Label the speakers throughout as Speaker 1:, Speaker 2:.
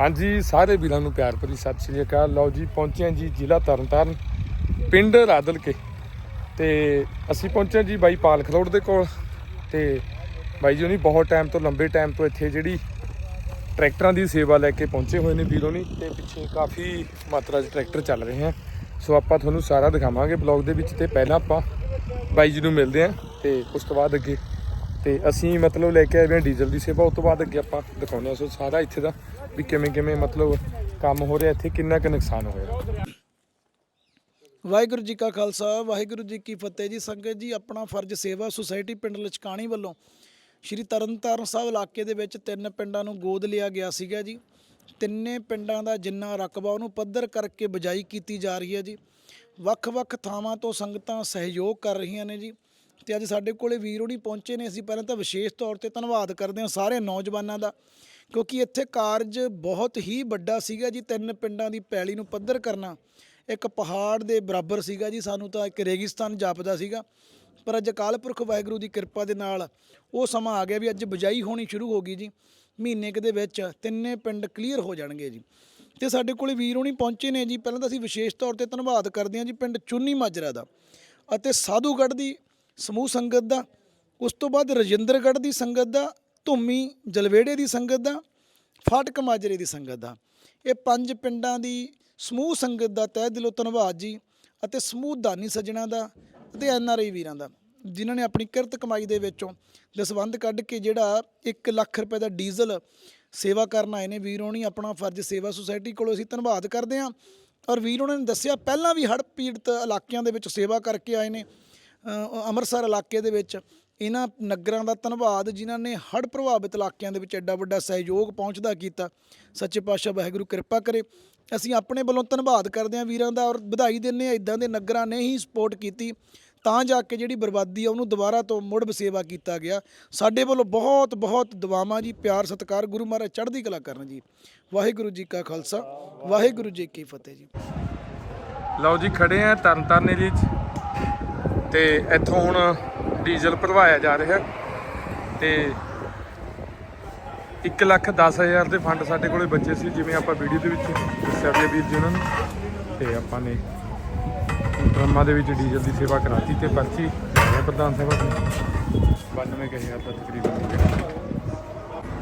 Speaker 1: ਹਾਂਜੀ, ਸਾਰੇ ਵੀਰਾਂ ਨੂੰ ਪਿਆਰ ਭਰੀ ਸਤਿ ਸ਼੍ਰੀ ਅਕਾਲ। ਲਓ ਜੀ, ਪਹੁੰਚੇ ਜੀ ਜ਼ਿਲ੍ਹਾ ਤਰਨਤਾਰਨ, ਪਿੰਡ ਰਾਦਲ ਕੇ ਤੇ ਅਸੀਂ ਪਹੁੰਚੇ ਹਾਂ ਜੀ ਬਾਈ ਪਾਲ ਖਰੋੜ ਦੇ ਕੋਲ। ਤੇ ਬਾਈ ਜੀ, ਉਹਨੀ ਬਹੁਤ ਟਾਈਮ ਤੋਂ, ਲੰਬੇ ਟਾਈਮ ਤੋਂ ਇੱਥੇ ਜਿਹੜੀ ਟਰੈਕਟਰਾਂ ਦੀ ਸੇਵਾ ਲੈ ਕੇ ਪਹੁੰਚੇ ਹੋਏ ਨੇ ਵੀਰੋ ਨਹੀਂ। ਤੇ ਪਿੱਛੇ ਕਾਫੀ ਮਾਤਰਾ 'ਚ ਟਰੈਕਟਰ ਚੱਲ ਰਹੇ ਹਨ ਸੋ ਆਪਾਂ ਤੁਹਾਨੂੰ ਸਾਰਾ ਦਿਖਾਵਾਂਗੇ ਬਲੌਗ ਦੇ ਵਿੱਚ ਤੇ ਪਹਿਲਾਂ ਆਪਾਂ ਬਾਈ ਜੀ ਨੂੰ ਮਿਲਦੇ ਹਾਂ ਤੇ ਉਸ ਤੋਂ ਬਾਅਦ ਅੱਗੇ ਤੇ ਅਸੀਂ ਮਤਲਬ ਲੈ ਕੇ ਆਏ ਹਾਂ ਡੀਜ਼ਲ ਦੀ ਸੇਵਾ, ਉਸ ਤੋਂ ਬਾਅਦ ਅੱਗੇ ਆਪਾਂ ਦਿਖਾਉਂਦੇ ਹਾਂ ਸੋ ਸਾਰਾ ਇੱਥੇ ਦਾ ਵੀ ਕਿਵੇਂ ਕਿਵੇਂ ਮਤਲਬ ਕੰਮ ਹੋ ਰਿਹਾ, ਇੱਥੇ ਕਿੰਨਾ ਕੁ ਨੁਕਸਾਨ ਹੋਇਆ।
Speaker 2: ਵਾਹਿਗੁਰੂ ਜੀ ਕਾ ਖਾਲਸਾ, ਵਾਹਿਗੁਰੂ ਜੀ ਕੀ ਫਤਿਹ ਜੀ। ਸੰਗਤ ਜੀ, ਆਪਣਾ ਫਰਜ਼ ਸੇਵਾ ਸੁਸਾਇਟੀ ਪਿੰਡ ਲਚਕਾਣੀ ਵੱਲੋਂ ਸ਼੍ਰੀ ਤਰਨਤਾਰਨ ਸਾਹਿਬ ਇਲਾਕੇ ਦੇ ਵਿੱਚ ਤਿੰਨ ਪਿੰਡਾਂ ਨੂੰ ਗੋਦ ਲਿਆ ਗਿਆ ਸੀਗਾ ਜੀ। ਤਿੰਨੇ ਪਿੰਡਾਂ ਦਾ ਜਿੰਨਾ ਰਕਬਾ ਉਹਨੂੰ ਪੱਧਰ ਕਰਕੇ ਬਜਾਈ ਕੀਤੀ ਜਾ ਰਹੀ ਹੈ ਜੀ। ਵੱਖ-ਵੱਖ ਥਾਵਾਂ ਤੋਂ ਸੰਗਤਾਂ ਸਹਿਯੋਗ ਕਰ ਰਹੀਆਂ ਨੇ ਜੀ। ਤੇ ਅੱਜ ਸਾਡੇ ਕੋਲੇ ਵੀਰ ਹੋਣੀ ਪਹੁੰਚੇ ਨੇ। ਅਸੀਂ ਪਹਿਲਾਂ ਤਾਂ ਵਿਸ਼ੇਸ਼ ਤੌਰ ਤੇ ਧੰਨਵਾਦ ਕਰਦੇ ਹਾਂ ਸਾਰੇ ਨੌਜਵਾਨਾਂ ਦਾ, ਕਿਉਂਕਿ ਇੱਥੇ ਕਾਰਜ ਬਹੁਤ ਹੀ ਵੱਡਾ ਸੀਗਾ ਜੀ, ਤਿੰਨ ਪਿੰਡਾਂ ਦੀ ਪੈਲੀ ਨੂੰ ਪੱਧਰ ਕਰਨਾ। ਇੱਕ ਪਹਾੜ ਦੇ ਬਰਾਬਰ ਸੀਗਾ ਜੀ, ਸਾਨੂੰ ਤਾਂ ਇੱਕ ਰੇਗਿਸਤਾਨ ਜਾਪਦਾ ਸੀਗਾ। ਪਰ ਅੱਜ ਅਕਾਲ ਪੁਰਖ ਵਾਹਿਗੁਰੂ ਦੀ ਕਿਰਪਾ ਦੇ ਨਾਲ ਉਹ ਸਮਾਂ ਆ ਗਿਆ ਵੀ ਅੱਜ ਬਜਾਈ ਹੋਣੀ ਸ਼ੁਰੂ ਹੋ ਗਈ ਜੀ। ਮਹੀਨੇ ਕੁ ਦੇ ਵਿੱਚ ਤਿੰਨੇ ਪਿੰਡ ਕਲੀਅਰ ਹੋ ਜਾਣਗੇ ਜੀ। ਤੇ ਸਾਡੇ ਕੋਲੇ ਵੀਰ ਹੋਣੀ ਪਹੁੰਚੇ ਨੇ ਜੀ। ਪਹਿਲਾਂ ਤਾਂ ਅਸੀਂ ਵਿਸ਼ੇਸ਼ ਤੌਰ ਤੇ ਧੰਨਵਾਦ ਕਰਦੇ ਹਾਂ ਜੀ ਪਿੰਡ ਚੁੰਨੀ ਮਾਜਰਾ ਦਾ ਅਤੇ ਸਾਧੂਗੜ੍ਹ ਦੀ ਸਮੂਹ ਸੰਗਤ ਦਾ, ਉਸ ਤੋਂ ਬਾਅਦ ਰਜਿੰਦਰਗੜ੍ਹ ਦੀ ਸੰਗਤ ਦਾ, ਧੁੰਮੀ ਜਲਵੇੜੇ ਦੀ ਸੰਗਤ ਦਾ, ਫਾਟਕ ਮਾਜਰੇ ਦੀ ਸੰਗਤ ਦਾ। ਇਹ ਪੰਜ ਪਿੰਡਾਂ ਦੀ ਸਮੂਹ ਸੰਗਤ ਦਾ ਤਹਿ ਦਿਲੋਂ ਧੰਨਵਾਦ ਜੀ ਅਤੇ ਸਮੂਹ ਦਾਨੀ ਸੱਜਣਾ ਦਾ ਅਤੇ ਐਨ ਆਰ ਆਈ ਵੀਰਾਂ ਦਾ, ਜਿਨ੍ਹਾਂ ਨੇ ਆਪਣੀ ਕਿਰਤ ਕਮਾਈ ਦੇ ਵਿੱਚੋਂ ਦਸਵੰਧ ਕੱਢ ਕੇ ਜਿਹੜਾ 1 ਲੱਖ ਰੁਪਏ ਦਾ ਡੀਜ਼ਲ ਸੇਵਾ ਕਰਨ ਆਏ ਨੇ। ਵੀਰ ਹੋਣੀ, ਆਪਣਾ ਫਰਜ਼ ਸੇਵਾ ਸੁਸਾਇਟੀ ਕੋਲੋਂ ਅਸੀਂ ਧੰਨਵਾਦ ਕਰਦੇ ਹਾਂ। ਔਰ ਵੀਰ ਉਹਨਾਂ ਨੇ ਦੱਸਿਆ, ਪਹਿਲਾਂ ਵੀ ਹੜ੍ਹ ਪੀੜਤ ਇਲਾਕਿਆਂ ਦੇ ਵਿੱਚ ਸੇਵਾ ਕਰਕੇ ਆਏ ਨੇ। ਅੰਮ੍ਰਿਤਸਰ ਇਲਾਕੇ ਦੇ ਵਿੱਚ ਇਹਨਾਂ ਨਗਰਾਂ ਦਾ ਧੰਨਵਾਦ ਜਿਨ੍ਹਾਂ ਨੇ ਹੜ੍ਹ ਪ੍ਰਭਾਵਿਤ ਇਲਾਕਿਆਂ ਦੇ ਵਿੱਚ ਐਡਾ ਵੱਡਾ ਸਹਿਯੋਗ ਪਹੁੰਚਦਾ ਕੀਤਾ। ਸੱਚੇ ਪਾਤਸ਼ਾਹ ਵਾਹਿਗੁਰੂ ਕਿਰਪਾ ਕਰੇ। ਅਸੀਂ ਆਪਣੇ ਵੱਲੋਂ ਧੰਨਵਾਦ ਕਰਦੇ ਹਾਂ ਵੀਰਾਂ ਦਾ ਔਰ ਵਧਾਈ ਦਿੰਦੇ ਹਾਂ ਇਦਾਂ ਦੇ ਨਗਰਾਂ ਨੇ ਹੀ ਸਪੋਰਟ ਕੀਤੀ। ਤਾਂ ਜਾ ਕੇ ਜਿਹੜੀ ਬਰਬਾਦੀ ਆ ਉਹਨੂੰ ਦੁਬਾਰਾ ਤੋਂ ਮੁੜ ਬਸੇਵਾ ਕੀਤਾ ਗਿਆ। ਸਾਡੇ ਵੱਲੋਂ ਬਹੁਤ ਬਹੁਤ ਦੁਆਵਾਂ ਜੀ, ਪਿਆਰ, ਸਤਿਕਾਰ, ਗੁਰੂ ਮਹਾਰਾਜ ਚੜ੍ਹਦੀ ਕਲਾ ਕਰਨ ਜੀ। ਵਾਹਿਗੁਰੂ ਜੀ ਕਾ ਖਾਲਸਾ, ਵਾਹਿਗੁਰੂ ਜੀ ਕੀ ਫਤਿਹ ਜੀ।
Speaker 1: ਲਓ ਜੀ, ਖੜੇ ਆ ਤਰਨਤਾਰਨ ਏਰੀਏ 'ਚ ਤੇ ਇੱਥੋਂ ਹੁਣ ਡੀਜ਼ਲ ਭਰਵਾਇਆ ਜਾ ਰਿਹਾ ਤੇ 1 ਲੱਖ 10 ਹਜ਼ਾਰ ਦੇ ਫੰਡ ਸਾਡੇ ਕੋਲੇ ਬੱਚੇ ਸੀ, ਜਿਵੇਂ ਆਪਾਂ ਵੀਡੀਓ ਦੇ ਵਿੱਚ ਦੱਸਿਆ ਵੀ ਵੀਰ ਜੀ ਉਹਨਾਂ ਨੂੰ। ਤੇ ਆਪਾਂ ਨੇ ਡਰਮਾਂ ਦੇ ਵਿੱਚ ਡੀਜ਼ਲ ਦੀ ਸੇਵਾ ਕਰਾਤੀ ਤੇ ਪਰਚੀ ਪ੍ਰਧਾਨ ਸਭਾ ਤੋਂ 92000 ਦਾ ਤਕਰੀਬਨ।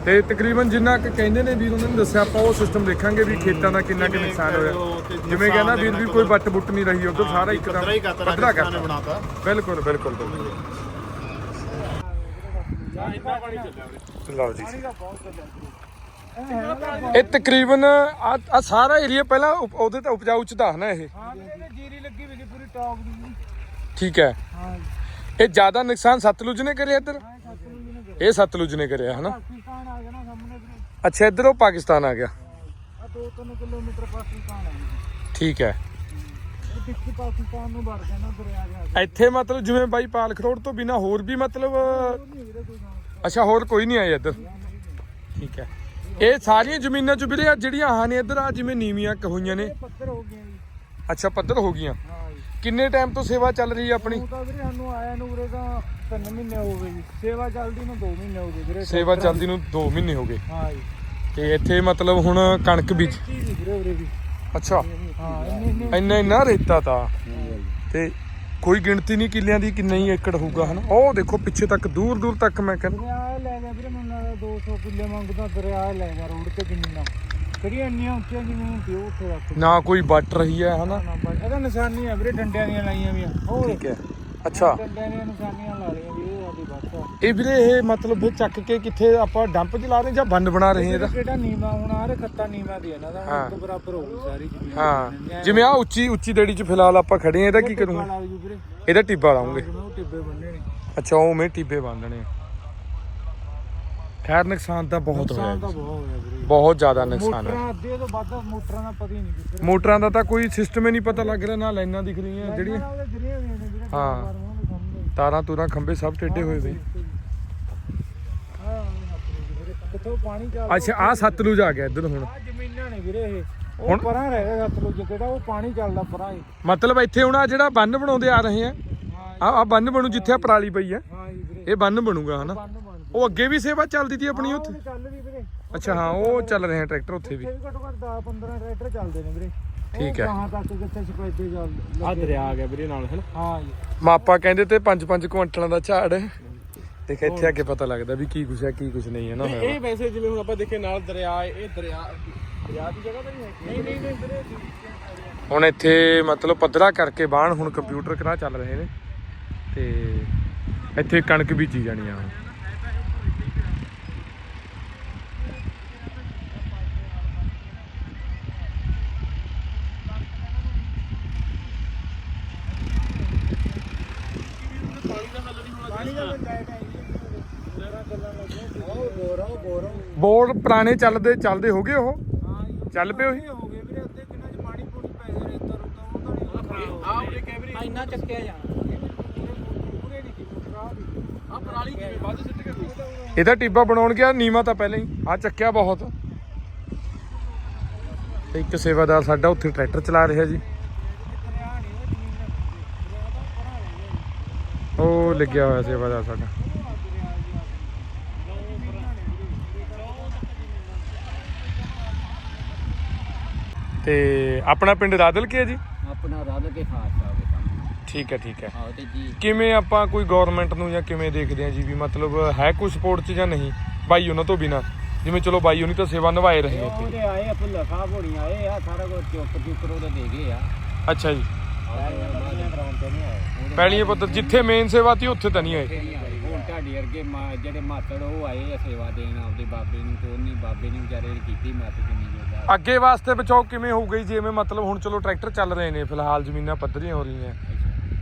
Speaker 1: ਤੇ ਤਕਰੀਬਨ ਜਿੰਨਾ ਕੁ ਕਹਿੰਦੇ ਨੇ ਵੀਰ ਉਹਨਾਂ ਨੇ ਦੱਸਿਆ ਆਪਾਂ ਉਹ ਸਿਸਟਮ ਦੇਖਾਂਗੇ ਵੀ ਖੇਤਾਂ ਦਾ ਕਿੰਨਾ ਕੁ ਨੁਕਸਾਨ ਹੋਇਆ। ਜਿਵੇਂ ਕਹਿੰਦਾ ਵੀਰ ਵੀ ਕੋਈ ਬੱਟ ਬੁੱਟ ਨਹੀਂ ਰਹੀ ਉਧਰ ਸਾਰਾ ਇੱਕਦਮ ਪੱਧਰਾ ਕਰਤਾ।
Speaker 3: ਬਣਾਤਾ।
Speaker 1: ਬਿਲਕੁਲ ਬਿਲਕੁਲ ਬਿਲਕੁਲ। ਲਓ ਜੀ। ਇਹ ਤਕਰੀਬਨ ਆ ਸਾਰਾ ਏਰੀਆ ਪਹਿਲਾਂ ਉਹਦੇ ਤਾਂ ਉਪਜਾਊ ਚ ਨਾ ਇਹ?
Speaker 2: ਹਾਂ ਜੀਰੀ ਲੱਗੀ ਵੀ ਪੂਰੀ ਟੌਪ ਦੀ
Speaker 1: ਠੀਕ ਹੈ।
Speaker 2: ਹਾਂ
Speaker 1: ਇਹ ਜ਼ਿਆਦਾ ਨੁਕਸਾਨ ਸਤਲੁਜ ਨੇ ਕਰਿਆ ਇੱਧਰ?
Speaker 2: ਸਤਲੁਜ ਨੇ
Speaker 1: ਇਹ ਸਤਲੁਜ ਨੇ ਕਰਿਆ ਹਨਾ
Speaker 2: ਪਾਕਿਸਤਾਨ ਆ ਗਿਆ ਨਾ ਸਾਹਮਣੇ ਵੀਰੇ
Speaker 1: ਅੱਛਾ ਇੱਧਰ ਪਾਕਿਸਤਾਨ ਆ ਗਿਆ।
Speaker 2: ਆ 2-3 ਕਿਲੋਮੀਟਰ ਪਾਕਿਸਤਾਨ ਆ
Speaker 1: ਠੀਕ ਹੈ।
Speaker 2: ਵਿੱਚ ਪਾਕਿਸਤਾਨ ਨੂੰ ਵੜ ਨਾ ਦਰਿਆ ਗਿਆ
Speaker 1: ਇੱਥੇ ਮਤਲਬ ਜਿਵੇਂ ਬਾਈ ਪਾਲ ਖਰੋੜ ਤੋਂ ਬਿਨਾ ਹੋਰ ਵੀ ਮਤਲਬ ਅੱਛਾ ਹੋਰ ਕੋਈ ਨਹੀਂ ਆਇਆ ਇੱਧਰ। ਠੀਕ ਹੈ। ਇਹ ਸਾਰੀਆਂ ਜ਼ਮੀਨਾਂ ਚ ਵੀਰੇ ਜਿਹੜੀਆਂ ਆਹ ਨੇ ਇੱਧਰ ਆ ਜਿਵੇਂ ਨੀਵੀਆਂ ਹੋਈਆਂ ਨੇ।
Speaker 2: ਪੱਥਰ ਹੋ ਜੀ।
Speaker 1: ਅੱਛਾ ਪੱਧਰ ਹੋ ਗਈਆਂ।
Speaker 2: ਜੀ
Speaker 1: ਕਿੰਨੇ ਟਾਈਮ ਤੋਂ ਸੇਵਾ ਚੱਲ ਰਹੀ ਹੈ ਆਪਣੀ?
Speaker 2: ਉਹ ਤਾਂ ਵੀਰੇ ਸਾਨੂੰ ਆਇਆ ਨੂੰ ਵੀਰੇ ਤਾਂ 3 ਮਹੀਨੇ ਹੋ ਗਏ ਜੀ। ਸੇਵਾ ਚੱਲਦੀ ਨੂੰ 2 ਮਹੀਨੇ ਹੋ ਗਏ ਵੀਰੇ।
Speaker 1: ਸੇਵਾ ਚੱਲਦੀ ਨੂੰ 2 ਮਹੀਨੇ ਹੋ ਗਏ।
Speaker 2: ਹਾਂ ਜੀ।
Speaker 1: ਤੇ ਇੱਥੇ ਮਤਲਬ ਹੁਣ ਕਣਕ ਬੀਜ
Speaker 2: ਕੀ ਜੀ ਵੀਰੇ ਵੀਰੇ ਵੀ।
Speaker 1: ਅੱਛਾ।
Speaker 2: ਹਾਂ ਇੰਨੇ ਇੰਨੇ
Speaker 1: ਰੇਤਾ ਤਾਂ। ਤੇ ਕੋਈ ਗਿਣਤੀ ਨਹੀਂ ਕਿੱਲਿਆਂ ਦੀ ਕਿੰਨਾ ਹੀ ਏਕੜ ਹੋਊਗਾ ਹਨਾ? ਉਹ ਦੇਖੋ ਪਿੱਛੇ ਤੱਕ ਦੂਰ ਦੂਰ ਤੱਕ ਮੈਂ ਕਹਿੰਦਾ
Speaker 2: ਲੈ ਗਿਆ ਵੀਰੇ ਮੈਨੂੰ ਲੱਗਦਾ 200 ਕਿੱਲੇ ਮੰਗਦਾ ਦਰਿਆ ਲੈ ਗਿਆ ਰੋਡ ਤੇ ਜ਼ਮੀਨਾਂ ਕਿਹੜੀਆਂ ਇੰਨੀਆਂ ਉੱਚੀਆਂ ਜ਼ਮੀਨ ਤੇ ਉਹ ਉੱਥੇ ਰੱਖ
Speaker 1: ਨਾ ਕੋਈ ਵੱਟ ਰਹੀ ਹੈ ਹਨਾ?
Speaker 2: ਨਾ ਬਸ ਇਹਦਾ ਨਿਸ਼ਾਨੀ ਆ ਵੀਰੇ ਡੰਡਿਆਂ ਦੀਆਂ ਲਾਈਆਂ ਵੀਆਂ। ਹੋਰ?
Speaker 1: ਠੀਕ ਹੈ। ਅੱਛਾ।
Speaker 2: ਡੰਡਿਆਂ ਦੀਆਂ ਨਿਸ਼ਾਨੀਆਂ ਲਾ ਲਈਆਂ ਵੀਰੇ ਇਹ ਸਾਡੀ ਬਸ ਆ।
Speaker 1: ਇਹ ਵੀਰੇ ਇਹ ਮਤਲਬ ਫਿਰ ਚੱਕ ਕੇ ਕਿੱਥੇ ਆਪਾਂ ਡੰਪ ਚ ਲਾ ਰਹੇ ਜਾਂ ਬੰਨ ਬਣਾ ਰਹੇ ਇਹਦਾ
Speaker 2: ਕਿਹੜਾ ਨੀਵਾ ਹੁਣ ਆ ਰੇ ਖੱਤਾ ਨੀਵਾ ਦੀ ਇਹਨਾਂ ਦਾ
Speaker 1: ਹਾਂ।
Speaker 2: ਤੋਂ ਬਰਾਬਰ ਹੋ ਗਈ ਸਾਰੀ ਜ਼ਮੀਨ।
Speaker 1: ਹਾਂ। ਜਿਵੇਂ ਆ ਉੱਚੀ ਉੱਚੀ ਦੇੜੀ ਚ ਫਿਲਹਾਲ ਆਪਾਂ ਖੜੇ ਆ ਇਹਦਾ ਕੀ ਕਰੂੰਗਾ?
Speaker 2: ਲਾ ਜੂ ਵੀਰੇ।
Speaker 1: ਇਹਦਾ ਟਿੱਬਾ ਲਾਉਂਗੇ।
Speaker 2: ਜਿਵੇਂ ਉਹ ਟਿੱਬੇ ਬੰਨੇ ਨੇ
Speaker 1: ਅੱਛਾ ਉਹ ਮੇ ਟਿੱਬੇ ਬੰਨਣੇ ਆ। ਖੈਰ ਨੁਕਸਾਨ ਤਾਂ ਬਹੁਤ ਹੋਇਆ
Speaker 2: ਨੁਕਸਾਨ ਤਾਂ ਬਹੁਤ ਹੋਇਆ ਵੀਰੇ।
Speaker 1: ਬਹੁਤ ਜ਼ਿਆਦਾ ਨੁਕਸਾਨ ਹੈ।
Speaker 2: ਮੋਟਰਾਂ ਅੱਧੇ ਤੋਂ ਵੱਧ ਮੋਟਰਾਂ ਦਾ ਪਤਾ ਹੀ ਨਹੀਂ ਕਿੱਥੇ
Speaker 1: ਮੋਟਰਾਂ ਦਾ ਤਾਂ ਕੋਈ ਸਿਸਟਮ ਹੀ ਨਹੀਂ ਪਤਾ ਲੱਗ ਰਿਹਾ ਨਾ ਲਾਈਨਾਂ ਦਿਖ ਰਹੀਆਂ ਜਿਹੜੀਆਂ।
Speaker 2: ਨੇ
Speaker 1: ਹਾਂ।
Speaker 2: ਬਾਰ-ਬਾਰ ਉਹਨਾਂ ਦੇ ਸਾਹਮਣੇ।
Speaker 1: ਤਾਰਾਂ ਤੂਰਾਂ ਖੰਭੇ ਸਭ ਟੇਢੇ ਹੋਏ ਵੇ
Speaker 2: ਹਾਂ ਵੀਰੇ ਕਿੱਥੋਂ ਪਾਣੀ ਚੱਲਦਾ
Speaker 1: ਅੱਛਾ ਆ ਸਤਲੁਜ ਆ ਗਿਆ ਇੱਧਰ ਹੁਣ।
Speaker 2: ਆ ਜ਼ਮੀਨਾਂ ਨੇ ਵੀਰੇ ਇਹ। ਉਹ
Speaker 1: ਹੁਣ-
Speaker 2: ਪਰਾਂ ਰਹਿ ਗਿਆ ਸਤਲੁਜ ਜਿਹੜਾ ਉਹ ਪਾਣੀ ਚੱਲਦਾ ਪਰਾਂ ਹੀ
Speaker 1: ਮਤਲਬ ਇੱਥੇ ਹੁਣ ਆ ਜਿਹੜਾ ਬੰਨ ਬਣਾਉਂਦੇ ਆ ਰਹੇ ਆ
Speaker 2: ਹਾਂ
Speaker 1: ਆ ਆ ਬੰਨ ਬਣੂ ਜਿੱਥੇ ਆ ਪਰਾਲੀ ਪਈ ਆ।
Speaker 2: ਹਾਂ ਜੀ ਵੀਰੇ।
Speaker 1: ਇਹ ਬੰਨ ਬਣੂਗਾ ਹਨਾ?
Speaker 2: ਬੰਨ ਬਣ।
Speaker 1: ਉਹ ਅੱਗੇ ਵੀ ਸੇਵਾ ਚੱਲਦੀ ਸੀ ਆਪਣੀ ਉੱਥੇ?
Speaker 2: ਉਹ ਚੱਲ ਵੀ ਵੀਰੇ।
Speaker 1: ਅੱਛਾ ਹਾਂ ਉਹ ਚੱਲ ਰਹੇ ਆ ਟਰੈਕਟਰ ਉੱਥੇ ਵੀ।
Speaker 3: ਵੀ ਘੱਟੋ ਘੱਟ 10 15 ਟਰੈਕਟਰ ਚੱਲਦੇ ਨੇ ਵੀਰੇ।
Speaker 1: ਠੀਕ ਹੈ।
Speaker 3: ਕਹਾਂ ਤੱਕ ਕਿੱਥੇ ਸਪੈਦੇ ਚੱਲ
Speaker 4: ਆ ਦਰਿਆ ਆ ਗਿਆ ਵੀਰੇ ਨਾਲ ਹੈ ਨਾ?
Speaker 3: ਹਾਂ ਜੀ।
Speaker 1: ਮਾਪਾ ਕਹਿੰਦੇ ਤੇ 5-5 ਕੁਇੰਟਲਾਂ ਦਾ ਝਾੜ। ਦੇਖ ਇੱਥੇ ਅੱਗੇ ਪਤਾ ਲੱਗਦਾ ਵੀ ਕੀ ਕੁਛ ਹੈ ਕੀ ਕੁਛ ਨਹੀਂ ਹੈ ਨਾ? ਹੋਇਆ
Speaker 4: ਇਹ ਵੈਸੇ ਜਿਵੇਂ ਹੁਣ ਆਪਾਂ ਦੇਖੇ ਨਾਲ ਦਰਿਆ ਹੈ, ਇਹ ਦਰਿਆ ਦਰਿਆ ਦੀ ਜਗ੍ਹਾ ਤਾਂ ਨਹੀਂ ਹੈ ਨਹੀਂ ਨਹੀਂ ਨਹੀਂ ਵੀਰੇ।
Speaker 1: ਹੁਣ ਇੱਥੇ ਮਤਲਬ ਪੱਧਰਾ ਕਰਕੇ ਬਾਣ ਹੁਣ ਕੰਪਿਊਟਰ ਕਰਾ ਚੱਲ ਰਹੇ ਨੇ। ਤੇ ਇੱਥੇ ਕਣਕ ਬੀਜੀ ਜਾਣੀ ਆ ਹੁਣ
Speaker 3: ਪਾਣੀ ਦਾ ਪੰਚਾਇਤ ਹੈ ਜੀ ਮੇਰਾ ਗੱਲਾਂ ਲੱਗਿਆ ਉਹ ਬੋਰਾ ਉਹ ਬੋਰਾ
Speaker 1: ਬੋਰਡ ਪੁਰਾਣੇ ਚੱਲਦੇ ਚੱਲਦੇ ਹੋ ਗਏ ਉਹ? ਚੱਲ ਪਏ ਉਹੀ?
Speaker 3: ਇੰਨਾ ਚੱਕਿਆ ਜਾਣਾ।
Speaker 1: ਇਹਦਾ ਟਿੱਬਾ ਬਣਾਉਣ ਗਿਆ ਨੀਮਾ ਤਾਂ ਪਹਿਲਾਂ ਹੀ। ਆ ਚੱਕਿਆ ਬਹੁਤ। ਇੱਕ ਸੇਵਾਦਾਰ ਸਾਡਾ ਉੱਥੇ ਟਰੈਕਟਰ ਚਲਾ ਰਿਹਾ ਜੀ
Speaker 3: ਦਰਿਆ ਨਹੀਂ ਉਹ ਜ਼ਮੀਨ ਦਾ ਦਰਿਆ ਦਾ ਪਰਾਂ ਰਹਿ ਗਿਆ
Speaker 1: ਉਹ ਲੱਗਿਆ ਹੋਇਆ ਸੇਵਾਦਾਰ ਸਾਡਾ। ਤੇ ਆਪਣਾ ਪਿੰਡ ਰਾਦਲ ਕੇ ਹੈ ਜੀ?
Speaker 5: ਆਪਣਾ ਰੱਦ ਕੇ ਖਾਸ ਆਵੇ ਕੰਮ
Speaker 1: ਠੀਕ ਹੈ ਠੀਕ ਹੈ।
Speaker 5: ਆਹੋ ਤੇ ਜੀ।
Speaker 1: ਕਿਵੇਂ ਆਪਾਂ ਕੋਈ ਗਵਰਨਮੈਂਟ ਨੂੰ ਜਾਂ ਕਿਵੇਂ ਦੇਖਦੇ ਆ ਜੀ ਵੀ ਮਤਲਬ ਹੈ ਕੋਈ ਸਪੋਰਟ ਚ ਜਾਂ ਨਹੀਂ? ਬਾਈ ਉਹਨਾਂ ਤੋਂ ਬਿਨਾ। ਜਿਵੇਂ ਚਲੋ ਬਾਈ ਉਹਨੀ ਤਾਂ ਸੇਵਾ ਨਿਭਾਏ ਰਹੇ ਇੱਥੇ।
Speaker 5: ਉਹਦੇ ਆਏ ਆ ਫੁੱਲਾ ਸਾਹਿਬ ਹੋਣੀ ਆਏ ਆ ਸਾਰਾ ਕੁਝ ਚੁੱਕ ਚੁੱਕ ਉਹਦੇ ਦੇ ਗਏ ਆ।
Speaker 1: ਅੱਛਾ ਜੀ।
Speaker 5: ਗਰਾਊਂਡ ਤੇ ਨਹੀਂ ਆਏ
Speaker 1: ਪੈਲੀਆਂ ਪੱਤਰ ਜਿੱਥੇ ਮੇਨ ਸੇਵਾ ਤੀ ਉੱਥੇ ਤਾਂ ਨਹੀਂ ਆਏ।
Speaker 5: ਹੁਣ ਤੁਹਾਡੇ ਵਰਗੇ ਮਾ- ਜਿਹੜੇ ਮਾਤੜ ਉਹ ਆਏ ਆ ਸੇਵਾ ਦੇਣ ਆਪਦੇ ਬਾਬੇ ਨੂੰ ਤੇ ਉਹਨੇ ਬਾਬੇ ਨੇ ਵਿਚਾਰੇ ਨੇ ਕੀਤੀ ਮਤ ਜਿੰਨੀ ਜੋਗਾ
Speaker 1: ਅੱਗੇ ਵਾਸਤੇ ਬਚਾਓ ਕਿਵੇਂ ਹੋਊਗਾ ਜੀ ਜਿਵੇਂ ਮਤਲਬ ਹੁਣ ਚਲੋ ਟਰੈਕਟਰ ਚੱਲ ਰਹੇ ਨੇ ਫਿਲਹਾਲ ਜ਼ਮੀਨਾਂ ਪੱਧਰੀਆਂ ਹੋ ਰਹੀਆਂ।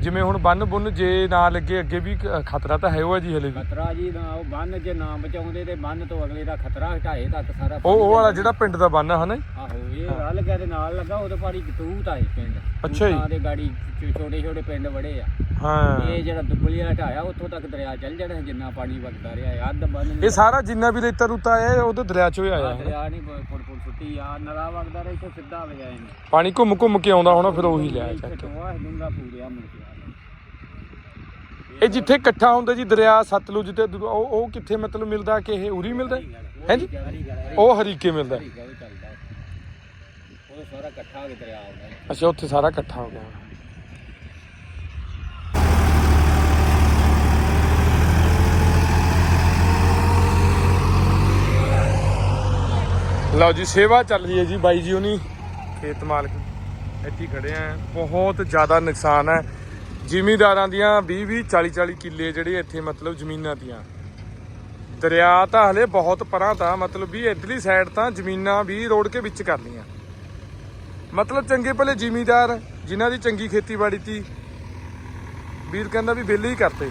Speaker 1: ਜਿਵੇਂ ਹੁਣ ਬੰਨ ਬੁੰਨ ਜੇ ਨਾ ਲੱਗੇ ਅੱਗੇ ਵੀ ਖਤਰਾ ਤਾਂ ਹੈ ਉਹ ਹੈ ਜੀ ਹਲੇ ਵੀ।
Speaker 5: ਖਤਰਾ ਜੀ ਨਾ ਉਹ ਬੰਨ ਜੇ ਨਾ ਬਚਾਉਂਦੇ ਤੇ ਬੰਨ ਤੋਂ ਅਗਲੇ ਦਾ ਖਤਰਾ ਹਟਾਏ ਤੱਕ ਸਾਰਾ
Speaker 1: ਉਹ ਉਹ ਵਾਲਾ ਜਿਹੜਾ ਪਿੰਡ ਦਾ ਬੰਨ ਹੈ ਹਨਾ ਜੀ?
Speaker 5: ਆਹੋ ਇਹ ਰਲ ਗਿਆ ਦੇ ਨਾਲ ਲੱਗਾ ਉਹਦੇ ਪਾੜੀ ਕਤੂਤ ਆਏ ਪਿੰਡ।
Speaker 1: ਅੱਛਾ ਜੀ।
Speaker 5: ਤੂਤਾਂ ਦੇ ਗਾੜੀ ਛੋਟੇ ਛੋਟੇ ਪਿੰਡ ਵੜੇ ਆ।
Speaker 1: ਹਾਂ।
Speaker 5: ਇਹ ਜਿਹੜਾ ਦੁੱਬਲੀ ਵਾਲਾ ਢਾਇਆ ਉੱਥੋਂ ਤੱਕ ਦਰਿਆ ਚੱਲ ਜਾਣਾ ਜਿੰਨਾ ਪਾਣੀ ਵਗਦਾ ਰਿਹਾ ਹੈ ਅੱਧ ਬੰਨ
Speaker 1: ਇਹ ਸਾਰਾ ਜਿੰਨਾ ਵੀ ਰੇਤਾ ਰੂਤਾ ਆਇਆ ਇਹ ਉਹਦੇ ਦਰਿਆ ਚੋਂ ਹੀ ਆਇਆ ਹੈ
Speaker 5: ਦਰਿਆ ਨਹੀਂ ਪੁੜ ਪੁੜ ਸੁੱਟੀ ਆ। ਨਲਾ ਵਗਦਾ ਰਿਹਾ ਇੱਥੇ ਸਿੱਧਾ ਵਜਾ ਇਹਨੇ
Speaker 1: ਪਾਣੀ ਘੁੰਮ ਘੁੰਮ ਕੇ ਆਉਂਦਾ ਹੋਣਾ ਫਿਰ ਉਹੀ ਲਿਆ ਚੱਕ ਕੇ।
Speaker 5: ਟੋਆ ਡੂੰਗਾ ਪੂਰਿਆ ਮੁੜ ਕੇ। ਆ
Speaker 1: ਇਹ ਜਿੱਥੇ ਇਕੱਠਾ ਹੁੰਦਾ ਜੀ ਦਰਿਆ ਸਤਲੁਜ ਤੇ ਦੂ- ਉਹ ਉਹ ਕਿੱਥੇ ਮਤਲਬ ਮਿਲਦਾ ਕਿ ਇਹ ਉਰੀ ਮਿਲਦਾ? ਹੈ ਜੀ? ਉਹ ਹਰੀਕੇ ਮਿਲਦਾ।
Speaker 5: ਠੀਕ ਉਹ ਚੱਲਦਾ ਉਹ ਸਾਰਾ ਇਕੱਠਾ ਹੋ ਕੇ ਦਰਿਆ ਆਉਂਦਾ ਹੈ।
Speaker 1: ਅੱਛਾ ਉੱਥੇ ਸਾਰਾ ਇਕੱਠਾ ਹੋ ਗਿਆ। ਲਓ ਜੀ ਸੇਵਾ ਚੱਲ ਰਹੀ ਹੈ ਜੀ ਬਾਈ ਜੀ ਹੁਣੀ। ਖੇਤ ਮਾਲਕ ਇੱਥੇ ਹੀ ਖੜੇ ਆ। ਬਹੁਤ ਜ਼ਿਆਦਾ ਨੁਕਸਾਨ ਹੈ। ਜ਼ਿਮੀਦਾਰਾਂ ਦੀਆਂ 20 20 40 40 ਕਿੱਲੇ ਜਿਹੜੇ ਇੱਥੇ ਮਤਲਬ ਜ਼ਮੀਨਾਂ ਦੀਆਂ। ਦਰਿਆ ਤਾਂ ਹਲੇ ਬਹੁਤ ਪਰਾਂ ਤਾਂ ਮਤਲਬ ਵੀ ਇਧਰਲੀ ਸਾਈਡ ਤਾਂ ਜ਼ਮੀਨਾਂ ਵੀ ਰੋੜ ਕੇ ਵਿੱਚ ਕਰ ਲਈਆਂ। ਮਤਲਬ ਚੰਗੇ ਭਲੇ ਜ਼ਿਮੀਦਾਰ ਜਿਨ੍ਹਾਂ ਦੀ ਚੰਗੀ ਖੇਤੀਬਾੜੀ ਤੀ ਵੀਰ ਕਹਿੰਦਾ ਵੀ ਵਿਹਲੇ ਹੀ ਕਰਤੇ।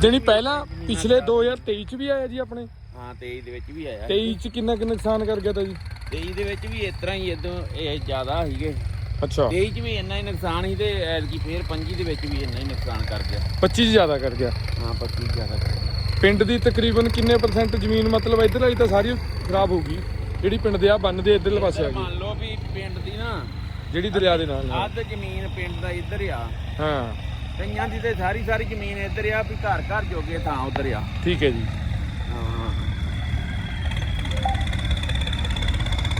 Speaker 1: ਜਣੀ ਪਹਿਲਾਂ ਪਿਛਲੇ 2023 ਚ ਵੀ ਆਇਆ ਜੀ ਆਪਣੇ?
Speaker 5: ਹਾਂ 23 ਦੇ ਵਿੱਚ ਵੀ ਆਇਆ।
Speaker 1: 23 ਚ ਕਿੰਨਾ ਕੁ ਨੁਕਸਾਨ ਕਰ ਗਿਆ ਤਾ ਜੀ?
Speaker 5: 23 ਦੇ ਵਿੱਚ ਵੀ ਇਸ ਤਰ੍ਹਾਂ ਹੀ ਇਦੋਂ ਇਹ ਜ਼ਿਆਦਾ ਸੀਗੇ।
Speaker 1: ਅੱਛਾ।
Speaker 5: 23 ਚ ਵੀ ਇੰਨਾ ਹੀ ਨੁਕਸਾਨ ਸੀ ਤੇ ਐਤਕੀ ਫੇਰ 25 ਦੇ ਵਿੱਚ ਵੀ ਇੰਨਾ ਹੀ ਨੁਕਸਾਨ ਕਰ ਗਿਆ।
Speaker 1: 25 ਚ ਜ਼ਿਆਦਾ ਕਰ ਗਿਆ।
Speaker 5: ਹਾਂ 25 ਜ਼ਿਆਦਾ ਕਰ ਗਿਆ।
Speaker 1: ਪਿੰਡ ਦੀ ਤਕਰੀਬਨ ਕਿੰਨੇ ਪਰਸੈਂਟ ਜ਼ਮੀਨ ਮਤਲਬ ਇੱਧਰ ਵਾਲੀ ਤਾਂ ਸਾਰੀ ਖਰਾਬ ਹੋ ਗਈ। ਜਿਹੜੀ ਪਿੰਡ ਦੇ ਆ ਬੰਨ ਦੇ ਇੱਧਰਲੇ ਪਾਸੇ ਆ ਗਈ।
Speaker 5: ਮੰਨ ਲਓ ਵੀ ਪਿੰਡ ਦੀ ਨਾ
Speaker 1: ਜਿਹੜੀ ਦਰਿਆ ਦੇ ਨਾਲ ਨਾਲ।
Speaker 5: ਅੱਧ ਜ਼ਮੀਨ ਪਿੰਡ ਦਾ ਇੱਧਰ ਆ।
Speaker 1: ਹਾਂ।
Speaker 5: ਕਈਆਂ ਦੀ ਤੇ ਸਾਰੀ ਸਾਰੀ ਜ਼ਮੀਨ ਇੱਧਰ ਆ ਵੀ ਘਰ ਘਰ ਜੋਗੇ ਥਾਂ ਉੱਧਰ ਆ।
Speaker 1: ਠੀਕ ਹੈ ਜੀ।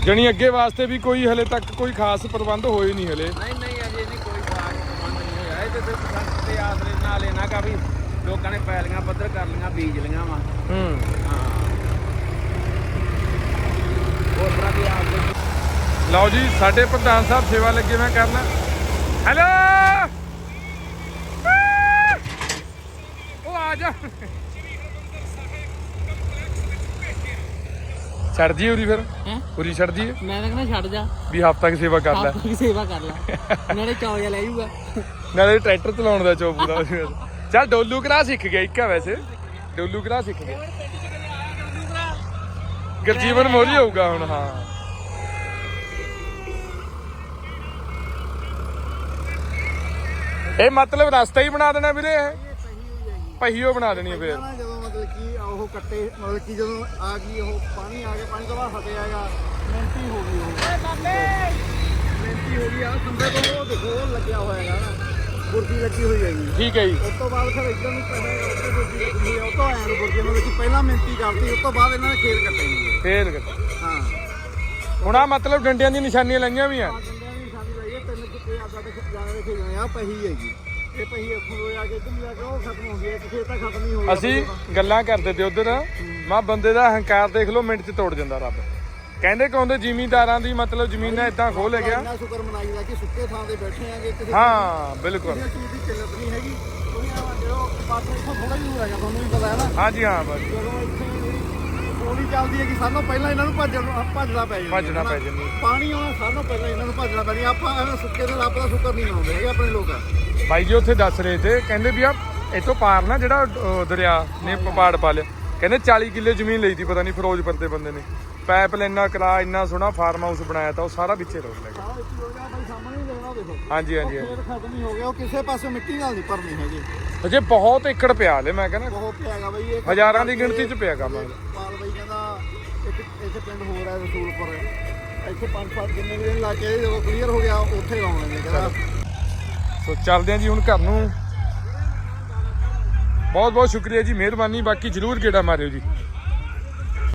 Speaker 1: ਜਣੀ ਅੱਗੇ ਵਾਸਤੇ ਵੀ ਕੋਈ ਹਲੇ ਤੱਕ ਕੋਈ ਖਾਸ ਪ੍ਰਬੰਧ ਹੋਏ ਨਹੀਂ ਹਲੇ।
Speaker 5: ਨਹੀਂ ਨਹੀਂ ਅਜੇ ਨਹੀਂ ਕੋਈ ਖਾਸ ਪ੍ਰਬੰਧ ਨਹੀਂ ਹੋਇਆ। ਇਹ ਤੇ ਸਿਰਫ ਸੰਤ ਦੇ ਆਸਰੇ ਨਾਲ ਇਹਨਾਂ ਕਾ ਵੀ ਲੋਕਾਂ ਨੇ ਪੈਲੀਆਂ ਪੱਧਰ ਕਰ ਲੀਆਂ ਬੀਜ ਲੀਆਂ ਵਾ।
Speaker 1: ਹੂੰ।
Speaker 5: ਹੋਰ ਦੀ ਆਪ
Speaker 1: ਲਓ ਜੀ ਸਾਡੇ ਪ੍ਰਧਾਨ ਸਾਹਿਬ ਸੇਵਾ ਲੱਗੇ ਮੈਂ ਕਰਨਾ। ਹੈਲੋ ਉਹ ਆ ਜਾ। ਛੱਡ ਜੀ ਉਰੀ ਫਿਰ?
Speaker 6: ਹੈਂ?
Speaker 1: ਉਰੀ ਛੱਡ ਜੀ
Speaker 6: ਮੈਂ ਤਾਂ ਕਹਿੰਦਾ ਛੱਡ ਜਾ।
Speaker 1: ਵੀ ਹਫਤਾ ਕੀ ਸੇਵਾ ਕਰ ਲੈ।
Speaker 6: ਆਪ ਦੀ ਸੇਵਾ ਕਰ ਲੈ। ਨਾਲੇ ਚੌ ਜਾ ਲੈ ਜੂਗਾ
Speaker 1: ਨਾਲੇ ਟਰੈਕਟਰ ਚਲਾਉਣ ਦਾ ਚੋਪੂ ਦਾ ਚੱਲ ਡੋਲੂ ਕਰਾ ਸਿੱਖ ਗਿਆ ਇੱਕ ਆ ਵੈਸੇ। ਡੋਲੂ ਕਰਾ ਸਿੱਖ ਗਿਆ। ਗਰਜੀਵਨ ਮੋਰੀ ਹੋਊਗਾ ਹੁਣ ਹਾਂ। ਇਹ ਮਤਲਬ ਰਸਤਾ ਹੀ ਬਣਾ ਦੇਣਾ ਵੀਰੇ ਇਹ। ਪਹੀਓ ਬਣਾ ਦੇਣੀ ਫੇਰ।
Speaker 3: ਜਦੋਂ ਉਹ ਕੱਟੇ ਮਤਲਬ ਕਿ ਜਦੋਂ ਆ ਗਈ ਉਹ ਪਾਣੀ ਆ ਗਿਆ ਪਾਣੀ ਤੋਂ ਬਾਅਦ ਹਟਿਆਗਾ ਮਿਹਨਤੀ ਹੋ ਗਈ ਉਹ। ਓਏ ਬਾਬੇ! ਹੋ ਗਈ ਆ ਖੰਭੇ ਤੋਂ ਉਹ ਦੇਖੋ ਉਹ ਲੱਗਿਆ ਹੋਇਆ ਹੈਗਾ ਨਾ ਬੁਰਜੀ ਲੱਗੀ ਹੋਈ ਹੈਗੀ।
Speaker 1: ਠੀਕ ਹੈ ਜੀ।
Speaker 3: ਉਸ ਤੋਂ ਬਾਅਦ ਫਿਰ ਇੱਧਰ ਨੂੰ ਪੈਣਾ ਉੱਤੇ ਬੁਰਜੀ ਲੱਗੀ ਹੈ ਉਹ ਤੋਂ ਆਇਆ ਨੂੰ ਬੁਰਜੀ ਨੂੰ ਦੇਖੀ ਪਹਿਲਾਂ ਮਿਹਨਤੀ ਕਰਤੀ ਉਸ ਤੋਂ ਬਾਅਦ ਇਹਨਾਂ ਨੇ ਖੇਤ ਕੱਟੇ ਨੇ।
Speaker 1: ਫੇਰ
Speaker 3: ਹਾਂ
Speaker 1: ਹੁਣ ਆ ਮਤਲਬ ਡੰਡਿਆਂ ਦੀਆਂ ਨਿਸ਼ਾਨੀਆਂ ਲਾਈਆਂ ਵੀ ਆ।
Speaker 3: ਆ ਡੰਡਿਆਂ ਦੀ ਨਿਸ਼ਾਨੀ ਲਾਈ ਹੈ ਤਿੰਨ ਕਿਤੇ ਆਦਾ ਦੇ ਜਾਣੇ ਦੇ ਆ ਪਹੀ ਹੈਗੀ। ਇਹ ਪਹੀ ਇੱਥੋਂ ਤੋਂ ਆ ਕੇ ਇੱਧਰ ਨੂੰ ਜਾ ਕੇ ਉਹ ਖਤਮ ਹੁੰਦੀ ਹੈ ਖੇਤ ਤਾਂ ਖਤਮ ਹੀ ਹੋ ਗਿਆ।
Speaker 1: ਅਸੀਂ ਗੱਲਾਂ ਕਰਦੇ ਤੇ ਉਧਰ। ਮਾ ਬੰਦੇ ਦਾ ਹੰਕਾਰ ਦੇਖ ਲਓ ਮਿੰਟ 'ਚ ਤੋੜ ਜਾਂਦਾ ਰੱਬ। ਕਹਿੰਦੇ ਕਹੁੰਦੇ ਜ਼ਿਮੀਂਦਾਰਾਂ ਦੀ ਮਤਲਬ ਜ਼ਮੀਨਾਂ ਇਦਾਂ ਖੋਹ ਲੈ ਗਿਆ।
Speaker 3: ਇੰਨਾ ਸ਼ੁਕਰ ਮਨਾਈਦਾ ਕਿ ਸੁੱਕੇ ਥਾਂ ਤੇ ਬੈਠੇ ਆਂਗੇ ਕਿਸੇ
Speaker 1: ਹਾਂ ਬਿਲਕੁਲ।
Speaker 3: ਕਿਸੇ ਚੀਜ਼ ਦੀ ਕਿੱਲਤ ਨਹੀਂ ਹੈਗੀ ਉਹਨੀਆਂ ਵਾਂਗੋ ਪਾਸੇ ਇੱਥੋਂ ਥੋੜਾ ਹੀ ਦੂਰ ਹੈਗਾ ਤੁਹਾਨੂੰ ਵੀ ਪਤਾ ਹੈ ਨਾ।
Speaker 1: ਹਾਂਜੀ ਹਾਂ ਬਸ।
Speaker 3: ਜਦੋਂ ਇੱਥੇ ਗੋਲੀ ਚੱਲਦੀ ਹੈ ਕਿ ਸਾਨੂੰ ਪਹਿਲਾਂ ਇਹਨਾਂ ਨੂੰ ਭੱਜਣ ਭੱਜਣਾ ਪੈ ਜਾਂਦਾ
Speaker 1: ਭੱਜਣਾ ਪੈ ਜਾਂਦਾ।
Speaker 3: ਪਾਣੀ ਆਉਣਾ ਸਾਨੂੰ ਪਹਿਲਾਂ ਇਹਨਾਂ ਨੂੰ ਭੱਜਣਾ ਪੈਣੀ ਆਪਾਂ ਐਵੇਂ ਸੁੱਕੇ ਤੇ ਰੱਬ ਦਾ ਸ਼ੁਕਰ ਨਹੀਂ ਮਨਾਉਂਦੇ ਹੈਗੇ ਆਪਣੇ ਲੋਕ।
Speaker 1: ਬਾਈ ਜੀ ਉੱਥੇ ਦੱਸ ਰਹੇ ਤੇ ਕਹਿੰਦੇ ਵੀ ਆ ਇਤੋਂ ਪਾਰ ਨਾ ਜਿਹੜਾ ਦਰਿਆ ਨੇ ਪਹਾੜ ਪਾ ਲਿਆ। ਕਹਿੰਦੇ 40 ਕਿੱਲੇ ਜ਼ਮੀਨ ਲਈ ਤੀ ਪਤਾ ਨਹੀਂ ਫਿਰੋਜ਼ਪੁਰ ਦੇ ਬੰਦੇ ਨੇ। ਪਾਈਪ ਲਾਈਨਾਂ ਕਰਾ ਇੰਨਾ ਸੋਹਣਾ ਫਾਰਮ ਹਾਊਸ ਬਣਾਇਆ ਤਾਂ ਉਹ ਸਾਰਾ ਵਿੱਚੇ ਰੋਕ ਲੈ ਗਿਆ
Speaker 3: ਆਹ ਇੱਕ ਹੋ ਗਿਆ ਬਾਈ ਸਾਹਮਣੇ ਹੀ ਦੇਖਣਾ ਦੇਖੋ
Speaker 1: ਹਾਂਜੀ ਹਾਂਜੀ ਹਾਂਜੀ।
Speaker 3: ਖੇਤ ਖਤਮ ਹੀ ਹੋ ਗਿਆ ਉਹ ਕਿਸੇ ਪਾਸੇ ਮਿੱਟੀ ਨਾਲ ਨਹੀਂ ਭਰਨੀ ਹੈਗੀ।
Speaker 1: ਅਜੇ ਬਹੁਤ ਏਕੜ ਪਿਆ ਲੈ ਮੈਂ ਕਹਿੰਦਾ
Speaker 3: ਬਹੁਤ ਪਿਆਗਾ ਬਾਈ ਇਹ
Speaker 1: ਹਜ਼ਾਰਾਂ ਦੀ ਗਿਣਤੀ 'ਚ ਪਿਆ ਕੰਮ
Speaker 3: ਪਾਲ ਬਾਈ ਕਹਿੰਦਾ ਇੱਕ ਇੱਥੇ ਪਿੰਡ ਹੋਰ ਹੈ ਰਸੂਲਪੁਰ। ਇੱਥੇ ਪੰਜ ਸੱਤ ਜਿੰਨੇ ਵੀ ਦਿਨ ਲਾ ਕੇ ਜਦੋਂ ਕਲੀਅਰ ਹੋ ਗਿਆ ਉੱਥੇ ਲਾਉਣੇ ਨੇ ਕਹਿੰਦਾ।
Speaker 1: ਸੋ ਚੱਲਦੇ ਹਾਂ ਜੀ ਹੁਣ ਘਰ ਨੂੰ। ਬਹੁਤ ਬਹੁਤ ਸ਼ੁਕਰੀਆ ਜੀ ਮਿਹਰਬਾਨੀ ਬਾਕੀ ਜਰੂਰ ਗੇੜਾ ਮਾਰਿਓ ਜੀ।